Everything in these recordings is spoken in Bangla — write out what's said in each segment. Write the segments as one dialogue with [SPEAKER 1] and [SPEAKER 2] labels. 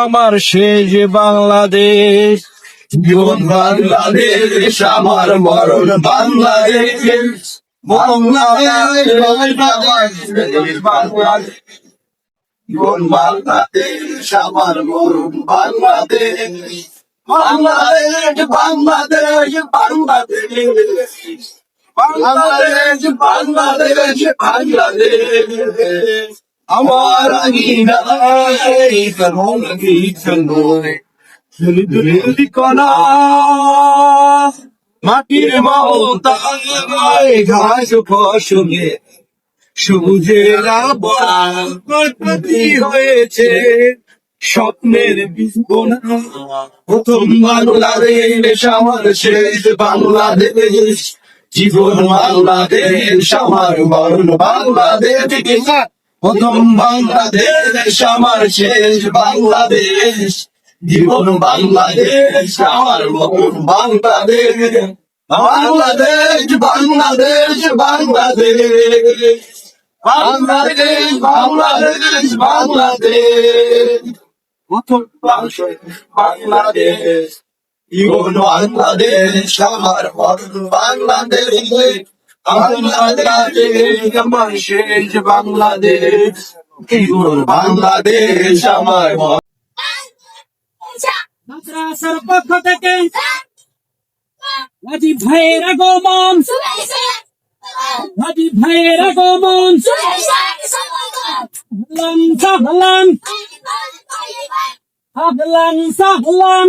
[SPEAKER 1] আমার শেষ বাংলাদেশ জীবন বাংলাদেশ আমার মরণ বাংলাদেশ বাংলাদেশ বাংলাদেশ বাংলাদেশ জীবন বাংলাদেশ আমার মরণ বাংলাদেশ বাংলাদেশ বাংলাদেশ বাংলাদেশ বাংলাদেশ বাংলাদেশ বাংলাদেশ আমার মাটির ঘাস ফসলে সবুজের হয়েছে, স্বপ্নের প্রথম বাংলাদেশ আমার শেষ, বাংলাদেশ, জীবন বাংলাদেশ, আমার মরণ বাংলাদেশ। প্রথম বাংলাদেশ, আমার শেষ বাংলাদেশ। জীবন বাংলাদেশ, আমার মরণ বাংলাদেশ। বাংলাদেশ বাংলাদেশ বাংলাদেশ। বাংলাদেশ বাংলাদেশ বাংলাদেশ। প্রথম বাংলাদেশ জীবন বাংলাদেশ, আমার মরণ বাংলাদেশ। বাংলাদেশ আমার শেষ বাংলাদেশ বাংলাদেশ আমার
[SPEAKER 2] মাদ্রাসার পক্ষ থেকে রাজীব ভাইয়ের আগমন রাজীব ভাইয়ের আগমন সাহলান সাহলান সাহলান সাহলান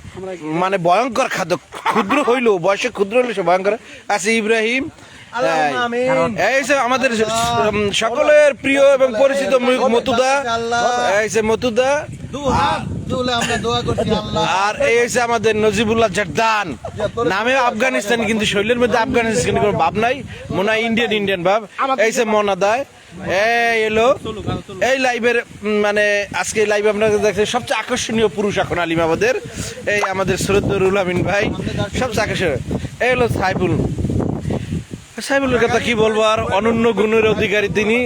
[SPEAKER 3] মানে ভয়ঙ্কর খাদ্য। ক্ষুদ্র হইল বয়সে ক্ষুদ্র হইল সে ভয়ঙ্কর। আছে ইব্রাহিম। আমাদের সকলের প্রিয় এবং পরিচিত মতুদা। এই যে মতুদা। আর এই হচ্ছে আমাদের নজিবুল্লাহ জর্দান। নামে আফগানিস্তান কিন্তু শৈলের মধ্যে আফগানিস্তান কোনো ভাব নাই। মনে হয় ইন্ডিয়ান ইন্ডিয়ান ভাব। এই মনাদায় এই এলো। এই লাইভের মানে আজকে লাইভ আপনারা দেখছেন সবচেয়ে আকর্ষণীয় পুরুষ এখন আলিম আমাদের। এই আমাদের সরদ্দরুল আমিন ভাই সবচেয়ে আকর্ষণীয়। এই হলো সাইফুল সাইফুলের কথা কি বলব আর? অনন্য গুণের অধিকারী তিনি।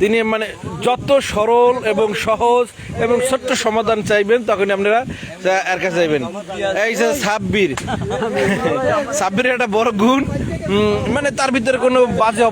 [SPEAKER 3] তিনি মানে যত সরল এবং সহজ এবং ছোট্ট সমাধান চাইবেন তখন আপনারা এর কাছে চাইবেন এই যে সাব্বির। সাব্বির একটা বড় গুণ মানে তার ভিতরে কোনো বাজে